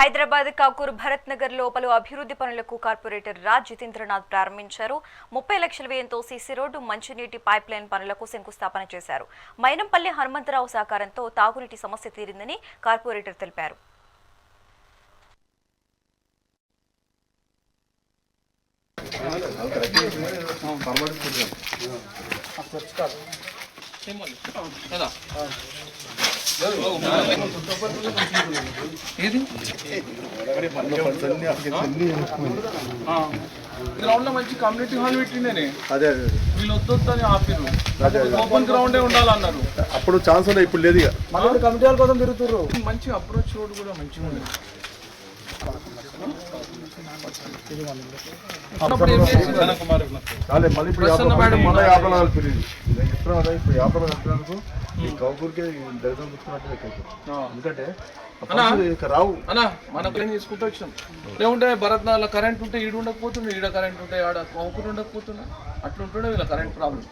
హైదరాబాద్ కాకూర్ భరత్ నగర్లో పలు అభివృద్ధి పనులకు కార్పొరేటర్ రాజ్ జితేంద్రనాథ్ ప్రారంభించారు. ముప్పై లక్షల వ్యయంతో సీసీ రోడ్డు మంచినీటి పైప్ లైన్ పనులకు శంకుస్థాపన చేశారు. మైనంపల్లి హనుమంతరావు సహకారంతో తాగునీటి సమస్య తీరిందని కార్పొరేటర్ తెలిపారు. గ్రౌండ్లో మంచి కమ్యూనిటీ హాల్ పెట్టిండే అదే అదే వీళ్ళు వద్దొద్దు అని ఆపిర్రు ఓపెన్ గ్రౌండే ఉండాలన్నారు. అప్పుడు ఛాన్స్ ఉండే ఇప్పుడు లేదు ఇక. మళ్ళీ కమిటీ హాల్ కోసం తిరుగుతుర్రు. మంచి అప్రోచ్ రోడ్ కూడా మంచిగా ఉంది. మళ్ళీ ఇప్పుడు ప్రసన్న యాభై మేడం మళ్ళీ యాభై ఇప్పుడు యాభై కౌకూరుకే. ఎందుకంటే? పనులు ఇక రావు. అన్నా మన ప్లేన్ తీసుకుంటూ వచ్చినాం. లేకుంటే భరత్ కరెంట్ ఉంటే ఈడు ఉండకపోతుండే ఈడ కరెంట్ ఉంటే ఆడ ఒకరు ఉండకపోతుండే. అట్లా ఉంటుండే వీళ్ళ కరెంట్ ప్రాబ్లం.